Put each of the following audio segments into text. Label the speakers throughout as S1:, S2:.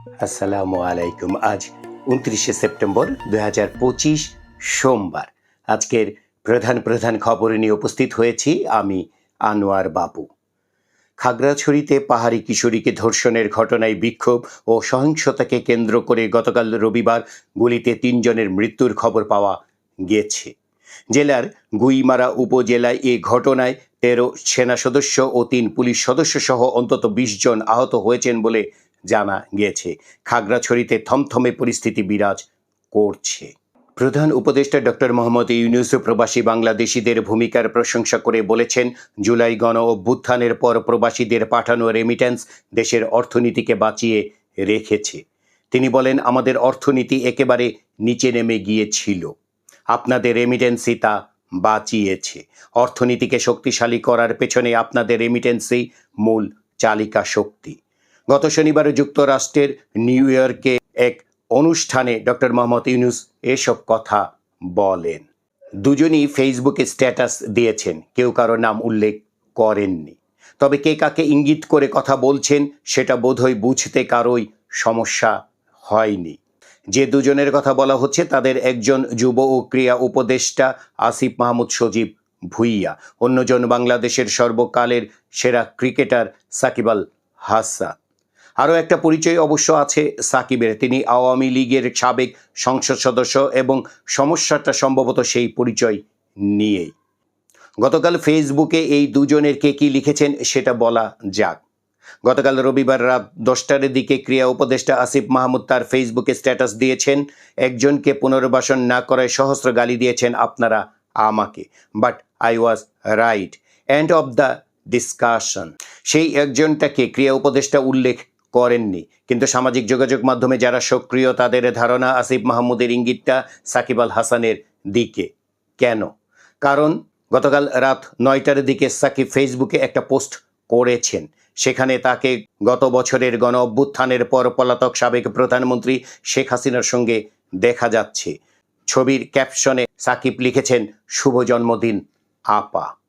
S1: আসসালামু আলাইকুম। আজ উনত্রিশে সেপ্টেম্বর দুই হাজার পঁচিশ সোমবার। আজকের প্রধান প্রধান খবর নিয়ে উপস্থিত হয়েছি আমি, আনোয়ার বাবু। খাগড়াছড়িতে পাহাড়ি কিশোরীকে ধর্ষণের ঘটনায় বিক্ষোভ ও সহিংসতাকে কেন্দ্র করে গতকাল রবিবার গুলিতে তিনজনের মৃত্যুর খবর পাওয়া গেছে। জেলার গুইমারা উপজেলায় এ ঘটনায় তেরো সেনা সদস্য ও তিন পুলিশ সদস্য সহ অন্তত বিশ জন আহত হয়েছেন বলে জানা গেছে খাগড়াছড়িতে থমথমে পরিস্থিতি বিরাজ করছে। প্রধান উপদেষ্টা ডক্টর মোহাম্মদ ইউনুস প্রবাসী বাংলাদেশিদের ভূমিকার প্রশংসা করে বলেছেন, জুলাই গণ অভ্যুত্থানের পর প্রবাসীদের পাঠানো রেমিট্যান্স দেশের অর্থনীতিকে বাঁচিয়ে রেখেছে। তিনি বলেন, আমাদের অর্থনীতি একেবারে নিচে নেমে গিয়েছিল। আপনাদের রেমিটেন্সই তা বাঁচিয়েছে। অর্থনীতিকে শক্তিশালী করার পেছনে আপনাদের রেমিটেন্সই মূল চালিকা শক্তি গত শনিবার যুক্তরাষ্ট্রের নিউ ইয়র্কে এক অনুষ্ঠানে ডক্টর মোহাম্মদ ইউনুস এসব কথা বলেন। দুজনই ফেসবুকে স্ট্যাটাস দিয়েছেন, কেউ কারও নাম উল্লেখ করেননি। তবে কে কাকে ইঙ্গিত করে কথা বলছেন সেটা বোধহয় বুঝতে কারোই সমস্যা হয়নি। যে দুজনের কথা বলা হচ্ছে তাদের একজন যুব ও ক্রিয়া উপদেষ্টা আসিফ মাহমুদ সজীব ভুইয়া, অন্যজন বাংলাদেশের সর্বকালের সেরা ক্রিকেটার সাকিব আল হাসান। আরও একটা পরিচয় অবশ্য আছে সাকিবের। তিনি আওয়ামী লীগের সাবেক সংসদ সদস্য এবং সমস্যাটা সম্ভবত সেই পরিচয় নিয়েই। গতকাল ফেসবুকে এই দুজনের কে কি লিখেছেন সেটা বলা যাক। গতকাল রবিবার রাত দশটার দিকে ক্রিয়া উপদেষ্টা আসিফ মাহমুদ তার ফেসবুকে স্ট্যাটাস দিয়েছেন, একজনকে পুনর্বাসন না করায় সহস্র গালি দিয়েছেন আপনারা আমাকে, but I was right. End of the discussion. সেই একজনটাকে ক্রিয়া উপদেষ্টা উল্লেখ করেননি। কিন্তু সামাজিক যোগাযোগ মাধ্যমে যারা সক্রিয়, তাদের ধারণা আসিফ মাহমুদের ইঙ্গিতটা সাকিব আল হাসানের দিকে। কেন? কারণ গতকাল রাত নয়টার দিকে সাকিব ফেসবুকে একটা পোস্ট করেছেন। সেখানে তাকে গত বছরের গণ অভ্যুত্থানের পর পলাতক সাবেক প্রধানমন্ত্রী শেখ হাসিনার সঙ্গে দেখা যাচ্ছে। ছবির ক্যাপশনে সাকিব লিখেছেন, শুভ জন্মদিন, আপা।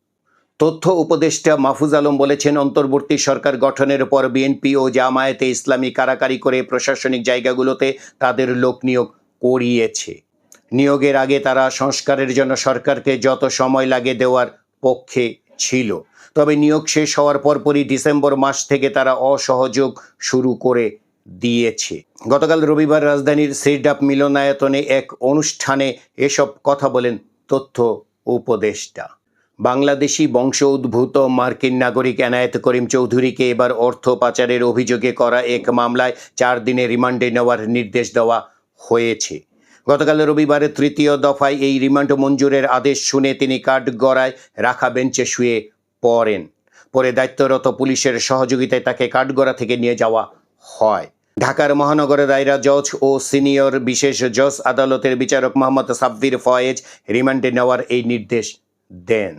S1: তথ্য উপদেষ্টা মাহফুজ আলম বলেছেন, অন্তর্বর্তী সরকার গঠনের পর বিএনপি ও জামায়াতে ইসলামী কারাকারি করে প্রশাসনিক জায়গাগুলোতে তাদের লোক নিয়োগ করিয়েছে। নিয়োগের আগে তারা সংস্কারের জন্য সরকারকে যত সময় লাগে দেওয়ার পক্ষে ছিল। তবে নিয়োগ শেষ হওয়ার পরপরই ডিসেম্বর মাস থেকে তারা অসহযোগ শুরু করে দিয়েছে। গতকাল রবিবার রাজধানীর সিরডাপ মিলনায়তনে এক অনুষ্ঠানে এসব কথা বলেন তথ্য উপদেষ্টা। বাংলাদেশি বংশ উদ্ভূত মার্কিন নাগরিক এনায়েত করিম চৌধুরীকে এবার অর্থ পাচারের অভিযোগে করা এক মামলায় চার দিনে রিমান্ডে নেওয়ার নির্দেশ দেওয়া হয়েছে। গতকাল রবিবারে তৃতীয় দফায় এই রিমান্ড মঞ্জুরের আদেশ শুনে তিনি কাঠগড়ায় রাখা বেঞ্চে শুয়ে পড়েন। পরে দায়িত্বরত পুলিশের সহযোগিতায় তাকে কাঠগড়া থেকে নিয়ে যাওয়া হয়। ঢাকার মহানগরের দায়রা জজ ও সিনিয়র বিশেষ জজ আদালতের বিচারক মোহাম্মদ সাব্বির ফয়েজ রিমান্ডে নেওয়ার এই নির্দেশ দেন।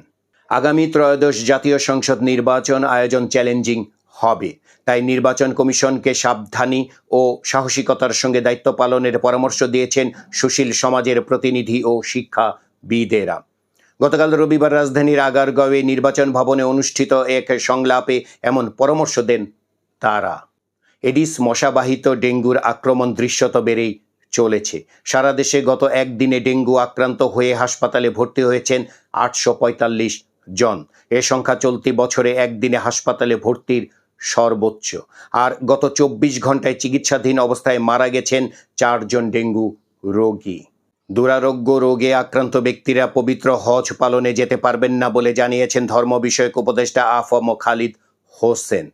S1: আগামী ত্রয়োদশ জাতীয় সংসদ নির্বাচন আয়োজন চ্যালেঞ্জিং হবে। তাই নির্বাচন কমিশনকে সাবধানী ও সাহসিকতার সঙ্গে দায়িত্ব পালনের পরামর্শ দিয়েছেন সুশীল সমাজের প্রতিনিধি ও শিক্ষাবিদেরা। গতকাল রবিবার রাজধানীর আগারগাঁওয়ে নির্বাচন ভবনে অনুষ্ঠিত এক সংলাপে এমন পরামর্শ দেন তারা। এডিস মশাবাহিত ডেঙ্গুর আক্রমণ দৃশ্যত বেড়েই চলেছে। সারা দেশে গত একদিনে ডেঙ্গু আক্রান্ত হয়ে হাসপাতালে ভর্তি হয়েছেন আটশো পঁয়তাল্লিশ জন, এ সংখ্যা চলতি বছরে একদিনে হাসপাতালে ভর্তির সর্বোচ্চ। আর গত চব্বিশ ঘন্টায় চিকিৎসাধীন অবস্থায় মারা গেছেন চারজন ডেঙ্গু রোগী। দুরারোগ্য রোগে আক্রান্ত ব্যক্তিরা পবিত্র হজ পালনে যেতে পারবেন না বলে জানিয়েছেন ধর্ম বিষয়ক উপদেষ্টা আফম খালিদ হোসেন।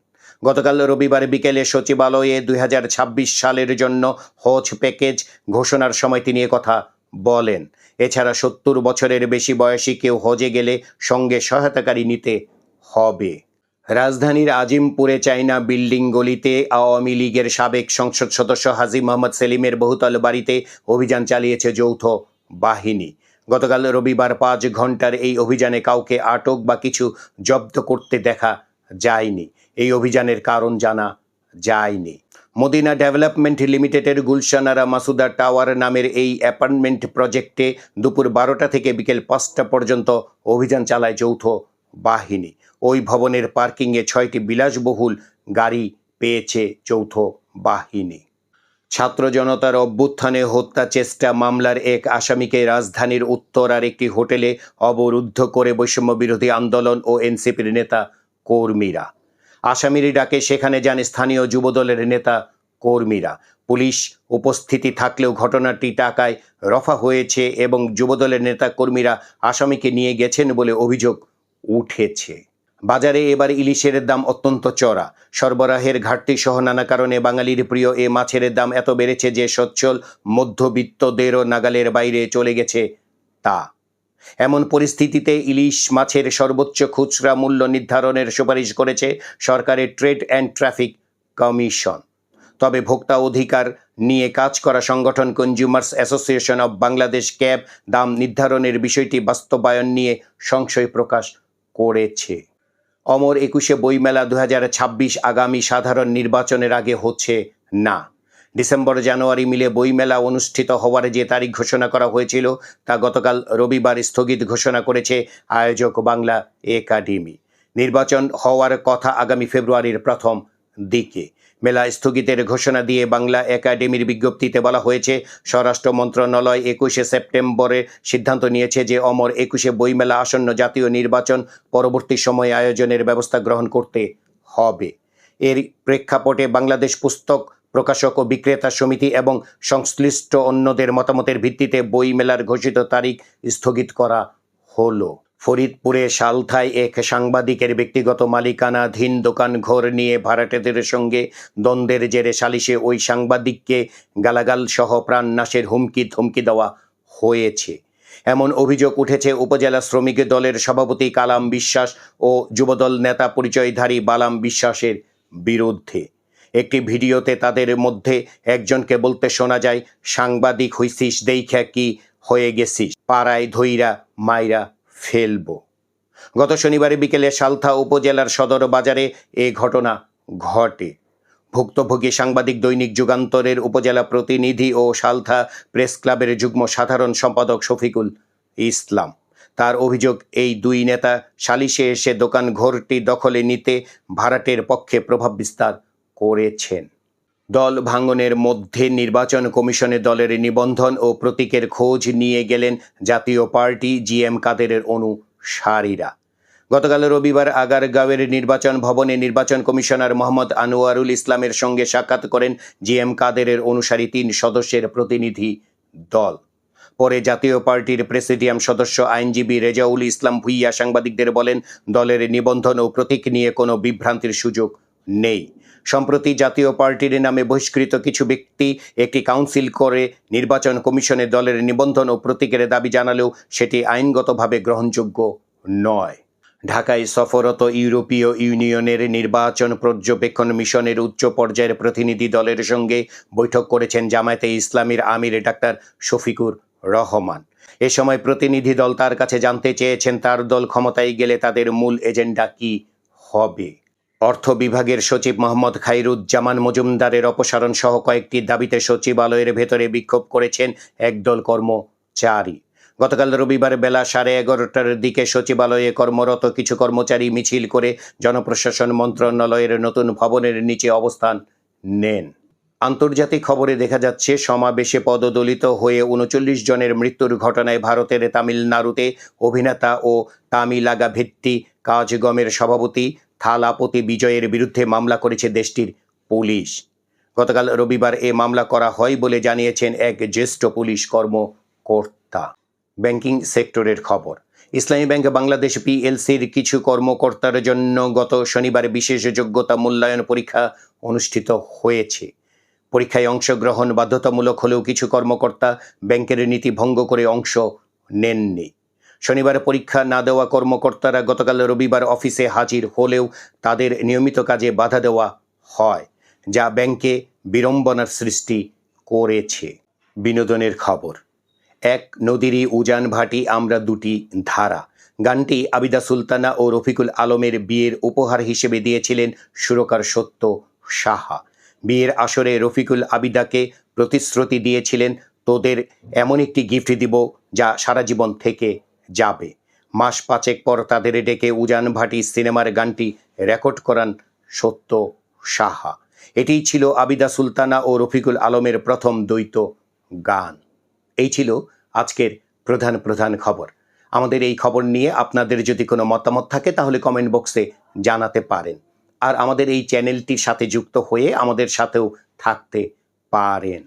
S1: গতকাল রবিবার বিকেলে সচিবালয়ে দুই হাজার ছাব্বিশ সালের জন্য হজ প্যাকেজ ঘোষণার সময় তিনি কথা বলেন, এছাড়া সত্তর বছরের বেশি বয়সী কেউ হজে গেলে সঙ্গে সহায়তাকারী নিতে হবে। রাজধানীর আজিমপুরে চাইনা বিল্ডিং গলিতে আওয়ামী লীগের সাবেক সংসদ সদস্য হাজি মোহাম্মদ সেলিমের বহুতল বাড়িতে অভিযান চালিয়েছে যৌথ বাহিনী। গতকাল রবিবার পাঁচ ঘণ্টার এই অভিযানে কাউকে আটক বা কিছু জব্দ করতে দেখা যায়নি। এই অভিযানের কারণ জানা যায়নি। মদিনা ডেভেলপমেন্ট লিমিটেডের গুলশানারা মাসুদা টাওয়ার নামের এই অ্যাপার্টমেন্ট প্রজেক্টে দুপুর বারোটা থেকে বিকেল পাঁচটা পর্যন্ত অভিযান চালায় যৌথ বাহিনী। ওই ভবনের পার্কিংয়ে ছয়টি বিলাসবহুল গাড়ি পেয়েছে যৌথ বাহিনী। ছাত্র জনতার অভ্যুত্থানে হত্যা চেষ্টা মামলার এক আসামিকে রাজধানীর উত্তর আর একটি হোটেলে অবরুদ্ধ করে বৈষম্য বিরোধী আন্দোলন ও এনসিপির নেতা কর্মীরা। আসামির ডাকে সেখানে যান স্থানীয় যুবদলের নেতা কর্মীরা। পুলিশ উপস্থিতি থাকলেও ঘটনাটি টাকায় রফা হয়েছে এবং যুবদলের নেতা কর্মীরা আসামিকে নিয়ে গেছেন বলে অভিযোগ উঠেছে। বাজারে এবার ইলিশের দাম অত্যন্ত চড়া। সরবরাহের ঘাটতি সহ নানা কারণে বাঙালির প্রিয় এ মাছের দাম এত বেড়েছে যে সচ্ছল মধ্যবিত্তদেরও নাগালের বাইরে চলে গেছে তা। এমন পরিস্থিতিতে ইলিশ মাছের সর্বোচ্চ খুচরা মূল্য নির্ধারণের সুপারিশ করেছে সরকারের ট্রেড অ্যান্ড ট্রাফিক কমিশন। তবে ভোক্তা অধিকার নিয়ে কাজ করা সংগঠন consumers association of Bangladesh CAB দাম নির্ধারণের বিষয়টি বাস্তবায়ন নিয়ে সংশয় প্রকাশ করেছে। অমর একুশে বইমেলা দু হাজার ছাব্বিশ আগামী সাধারণ নির্বাচনের আগে হচ্ছে না। ডিসেম্বর, জানুয়ারি মিলে বইমেলা অনুষ্ঠিত হওয়ার যে তারিখ ঘোষণা করা হয়েছিল, তা গতকাল রবিবার স্থগিত ঘোষণা করেছে আয়োজক বাংলা একাডেমি। নির্বাচন হওয়ার কথা আগামী ফেব্রুয়ারির প্রথম দিকে। মেলা স্থগিতের ঘোষণা দিয়ে বাংলা একাডেমির বিজ্ঞপ্তিতে বলা হয়েছে, স্বরাষ্ট্র মন্ত্রণালয় একুশে সেপ্টেম্বরে সিদ্ধান্ত নিয়েছে যে অমর একুশে বইমেলা আসন্ন জাতীয় নির্বাচন পরবর্তী সময়ে আয়োজনের ব্যবস্থা গ্রহণ করতে হবে। এর প্রেক্ষাপটে বাংলাদেশ পুস্তক প্রকাশক ও বিক্রেতা সমিতি এবং সংশ্লিষ্ট অন্যদের মতামতের ভিত্তিতে বই মেলার ঘোষিত তারিখ স্থগিত করা হলো। ফরিদপুরে সালথায় এক সাংবাদিকের ব্যক্তিগত মালিকানাধীন দোকান ঘর নিয়ে ভাড়াটেদের সঙ্গে দ্বন্দ্বের জেরে সালিশে ওই সাংবাদিককে গালাগাল সহ প্রাণনাশের হুমকি ধমকি দেওয়া হয়েছে। এমন অভিযোগ উঠেছে উপজেলা শ্রমিক দলের সভাপতি কালাম বিশ্বাস ও যুবদল নেতা পরিচয়ধারী বালাম বিশ্বাসের বিরুদ্ধে। একটি ভিডিওতে তাদের মধ্যে একজনকে বলতে শোনা যায়, সাংবাদিক হইছিস, দেইখা কি হয়ে গেছিস? পাড়ায় ধইরা মাইরা ফেলব। গত শনিবার বিকেলে সালথা উপজেলার সদর বাজারে এ ঘটনা ঘটে। ভুক্তভোগী সাংবাদিক দৈনিক যুগান্তরের উপজেলা প্রতিনিধি ও সালথা প্রেস ক্লাবের যুগ্ম সাধারণ সম্পাদক শফিকুল ইসলাম। তার অভিযোগ, এই দুই নেতা সালিশে এসে দোকান ঘরটি দখলে নিতে ভাড়াটের পক্ষে প্রভাব বিস্তার করেছেন। দল ভাঙনের মধ্যে নির্বাচন কমিশনে দলের নিবন্ধন ও প্রতীকের খোঁজ নিয়ে গেলেন জাতীয় পার্টি জিএম কাদেরের অনুসারীরা। গতকাল রবিবার আগারগাঁওয়ের নির্বাচন ভবনে নির্বাচন কমিশনার মোহাম্মদ আনোয়ারুল ইসলামের সঙ্গে সাক্ষাৎ করেন জিএম কাদেরের অনুসারী তিন সদস্যের প্রতিনিধি দল। পরে জাতীয় পার্টির প্রেসিডিয়াম সদস্য আইনজীবী রেজাউল ইসলাম ভুইয়া সাংবাদিকদের বলেন, দলের নিবন্ধন ও প্রতীক নিয়ে কোনো বিভ্রান্তির সুযোগ নেই। সম্প্রতি জাতীয় পার্টির নামে বহিষ্কৃত কিছু ব্যক্তি একটি কাউন্সিল করে নির্বাচন কমিশনের দলের নিবন্ধন ও প্রতীকের দাবি জানালেও সেটি আইনগতভাবে গ্রহণযোগ্য নয়। ঢাকায় সফরত ইউরোপীয় ইউনিয়নের নির্বাচন পর্যবেক্ষণ মিশনের উচ্চ পর্যায়ের প্রতিনিধি দলের সঙ্গে বৈঠক করেছেন জামায়াতে ইসলামীর আমির ডাক্তার শফিকুর রহমান। এ সময় প্রতিনিধি দল তার কাছে জানতে চেয়েছেন, তার দল ক্ষমতায় গেলে তাদের মূল এজেন্ডা কি হবে? অর্থ বিভাগের সচিব মোহাম্মদ খাইরুজ্জামান মজুমদারের অপসারণ সহ কয়েকটি দাবিতে সচিবালয়ের ভেতরে বিক্ষোভ করেছেন একদল কর্মচারী। গতকাল রবিবার বেলা সাড়ে এগারোটার দিকে সচিবালয়ে কর্মরত কিছু কর্মচারী মিছিল করে জনপ্রশাসন মন্ত্রণালয়ের নতুন ভবনের নিচে অবস্থান নেন। আন্তর্জাতিক খবরে দেখা যাচ্ছে, সমাবেশে পদদলিত হয়ে উনচল্লিশ জনের মৃত্যুর ঘটনায় ভারতের তামিলনাড়ুতে অভিনেতা ও তামিলাগা ভিত্তি কাজগমের সভাপতি থালাপতি বিজয়ের বিরুদ্ধে মামলা করেছে দেশটির পুলিশ। গতকাল রবিবার এ মামলা করা হয় বলে জানিয়েছেন এক জ্যেষ্ঠ পুলিশ কর্মকর্তা। ব্যাংকিং সেক্টরের খবর। ইসলামী ব্যাংক বাংলাদেশ পিএলসির কিছু কর্মকর্তার জন্য গত শনিবার বিশেষ যোগ্যতা মূল্যায়ন পরীক্ষা অনুষ্ঠিত হয়েছে। পরীক্ষায় অংশগ্রহণ বাধ্যতামূলক হলেও কিছু কর্মকর্তা ব্যাংকের নীতি ভঙ্গ করে অংশ নেননি। শনিবার পরীক্ষা না দেওয়া কর্মকর্তারা গতকাল রবিবার অফিসে হাজির হলেও তাদের নিয়মিত কাজে বাধা দেওয়া হয়, যা ব্যাংকে বিড়ম্বনার সৃষ্টি করেছে। বিনোদনের খবর, এক নদীরই উজান ভাটি আমরা দুটি ধারা। গানটি আবিদা সুলতানা ও রফিকুল আলমের বিয়ের উপহার হিসেবে দিয়েছিলেন সুরকার সত্য সাহা। বিয়ের আসরে রফিকুল আবিদাকে প্রতিশ্রুতি দিয়েছিলেন, তোদের এমন একটি গিফট দিব যা সারা জীবন থেকে যাবে। মাস পাঁচেক পর তাদের ডেকে উজান ভাটি সিনেমার গানটি রেকর্ড করান সত্য সাহা। এটিই ছিল আবিদা সুলতানা ও রফিকুল আলমের প্রথম দ্বৈত গান। এই ছিল আজকের প্রধান প্রধান খবর। আমাদের এই খবর নিয়ে আপনাদের যদি কোনো মতামত থাকে তাহলে কমেন্ট বক্সে জানাতে পারেন। আর আমাদের এই চ্যানেলটির সাথে যুক্ত হয়ে আমাদের সাথেও থাকতে পারেন।